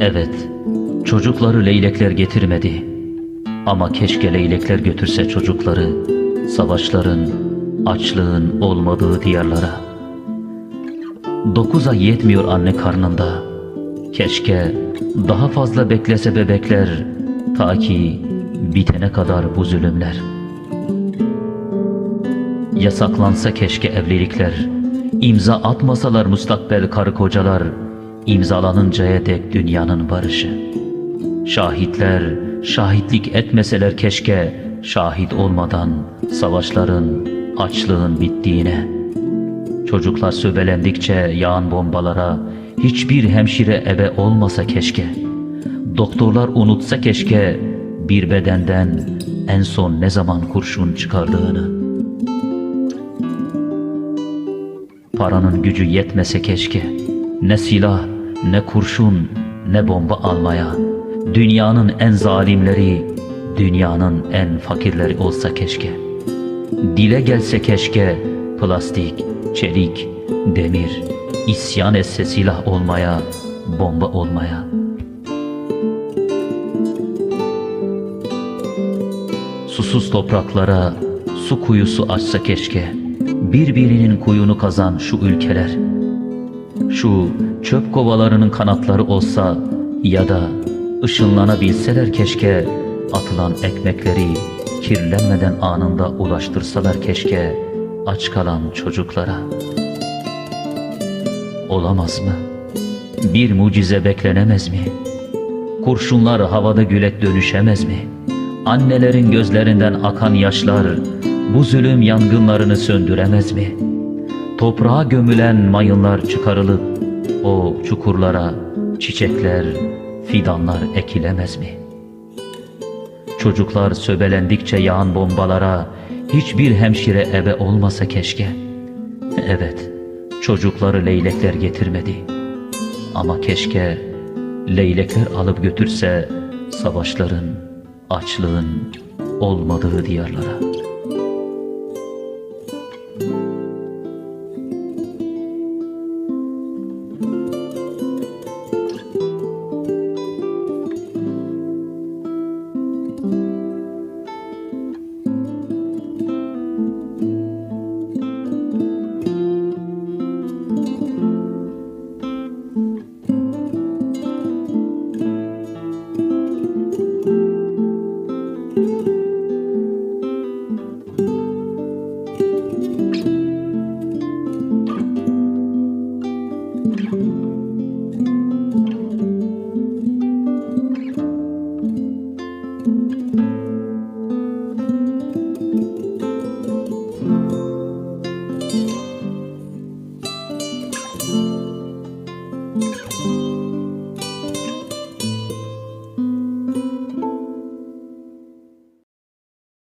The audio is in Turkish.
Evet, çocukları leylekler getirmedi. Ama keşke leylekler götürse çocukları savaşların, açlığın olmadığı diyarlara. Dokuz ay yetmiyor anne karnında. Keşke daha fazla beklese bebekler ta ki bitene kadar bu zulümler. Yasaklansa keşke evlilikler, imza atmasalar mustakbel karı kocalar, imzalanıncaya dek dünyanın barışı. Şahitler şahitlik etmeseler keşke, şahit olmadan savaşların, açlığın bittiğine. Çocuklar söbelendikçe yağan bombalara, hiçbir hemşire ebe olmasa keşke. Doktorlar unutsa keşke, bir bedenden en son ne zaman kurşun çıkardığını. Paranın gücü yetmese keşke. Ne silah, ne kurşun, ne bomba almaya. Dünyanın en zalimleri, dünyanın en fakirleri olsa keşke. Dile gelse keşke plastik, çelik, demir, isyan etse silah olmaya, bomba olmaya. Susuz topraklara su kuyusu açsa keşke. Birbirinin kuyunu kazan şu ülkeler. Şu çöp kovalarının kanatları olsa ya da ışınlanabilseler keşke atılan ekmekleri kirlenmeden anında ulaştırsalar keşke aç kalan çocuklara. Olamaz mı? Bir mucize beklenemez mi? Kurşunlar havada gület dönüşemez mi? Annelerin gözlerinden akan yaşlar bu zulüm yangınlarını söndüremez mi? Toprağa gömülen mayınlar çıkarılıp o çukurlara çiçekler, fidanlar ekilemez mi? Çocuklar söbelendikçe yağan bombalara hiçbir hemşire ebe olmasa keşke. Evet, çocukları leylekler getirmedi. Ama keşke leylekler alıp götürse savaşların, açlığın olmadığı diyarlara.